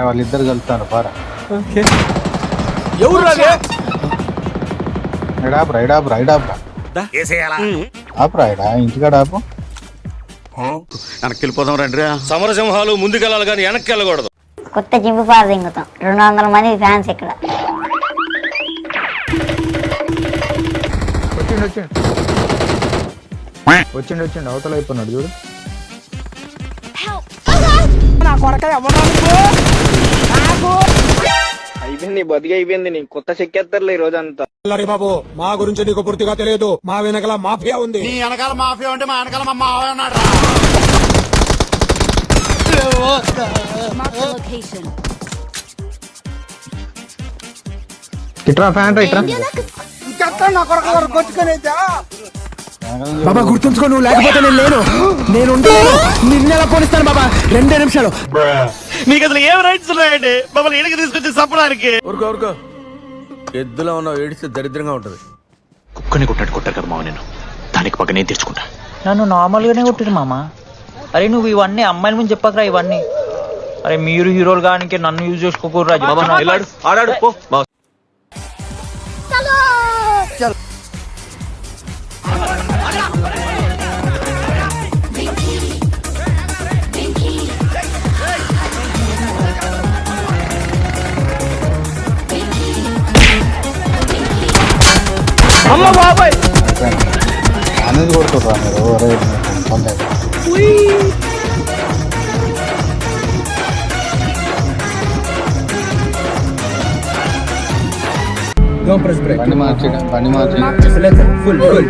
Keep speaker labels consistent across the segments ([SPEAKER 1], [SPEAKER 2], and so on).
[SPEAKER 1] అరే వాళ్ళిద్దరు కలుతారు పారా.
[SPEAKER 2] ఎవరు రాదే
[SPEAKER 1] ఎడాపు రైడాపు రైడాపు ఆపు రాయడా ఇంటికాడ ఆపు.
[SPEAKER 3] వెనక్కి వెళ్ళిపోదాం రండి
[SPEAKER 2] సమరసింహాలు ముందుకెళ్ళాలి కానీ వెనక్కి వెళ్ళకూడదు
[SPEAKER 4] కొత్త జింపు పార దింగుతాం. రెండు వందల మంది ఫ్యాన్స్ ఇక్కడ.
[SPEAKER 5] వచ్చిండు వచ్చిండు. వచ్చిండు వచ్చిండు అవతల అయిపోయినాడు చూడు.
[SPEAKER 6] అయిపోయింది బతికి అయిపోయింది నీ కొత్త చెక్కేస్తారులే ఈ రోజంతా.
[SPEAKER 7] అల్లరి బాబు మా గురించి నీకు పూర్తిగా తెలియదు. మా వెనకల మాఫియా ఉంది.
[SPEAKER 3] నీ వెనకాల మాఫియా ఉంటే మా వెనకాల మా మావయ్య ఉన్నాడు రా.
[SPEAKER 5] ఇట్రా ఫ్యాన్ రా ఇట్రా
[SPEAKER 7] బాబా గుర్తుంచుకో నువ్వు లేకపోతే నేను లేను. నేను నిన్నెలా పోనిస్తాను బాబా. రెండే నిమిషాలు.
[SPEAKER 2] మీకు అసలు ఏం రైట్స్ ఉన్నాయండి? మమ్మల్ని ఇడికి తీసుకొచ్చి చంపడానికి.
[SPEAKER 8] ఊరుకో ఊరుకో. ఎద్దులో ఉన్నావు ఏడిస్తే దరిద్రంగా ఉంటది.
[SPEAKER 3] కుక్కని కొట్టాడు కొట్టారు కదా మావ నేను దానికి పక్క నేను తెచ్చుకుంటా.
[SPEAKER 9] నన్ను నార్మల్గానే కొట్టిరు మామ. అరే నువ్వు ఇవన్నీ అమ్మాయిల ముందు చెప్పకరా ఇవన్నీ. అరే మీరు హీరోలు కానీ నన్ను యూజ్
[SPEAKER 8] ఆడాడు పో. బావ.
[SPEAKER 1] అనేది కొడుతుర్రా మీరు ఒరే పొందేది
[SPEAKER 5] Don't press brake.
[SPEAKER 1] బండి మార్చి బండి మార్చి
[SPEAKER 5] Full, full.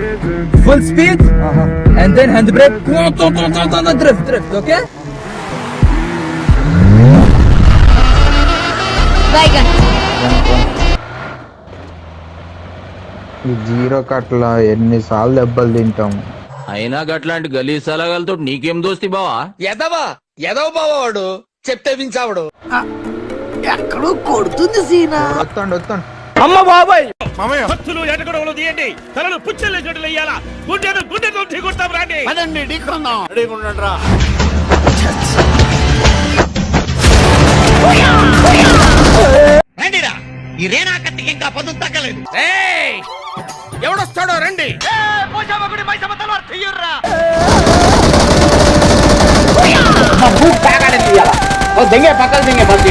[SPEAKER 5] Full speed. And then hand brake. Drift, drift, okay? ఈ జీరో కట్ల ఎన్నిసార్లు దెబ్బలు తింటాం.
[SPEAKER 8] అయినా గట్లాంటి గలీజ్ సలగాలతో నీకేం దోస్తి బావా?
[SPEAKER 2] ఎదవా ఎదవ బావాడు చెప్తే వించావుడు.
[SPEAKER 5] వస్తాండి వస్తాండి.
[SPEAKER 2] అమ్మ బాబాయ్! భక్తులు ఎటగడవలు తీయండి. తలలు పుచ్చలే చోటులు వేయాలా? గుండెను గుండెతో ఢీకొడతాం రాండి.
[SPEAKER 3] పదండి ఢీకొందాం. రెడీగా ఉండండి రా
[SPEAKER 2] రండిరా. ఈ రేనా కత్తికి ఇంకా పదు తగ్గలేదు. ఎవడొస్తాడో రండి.
[SPEAKER 6] దెంగే పక్కన దెంగే బస్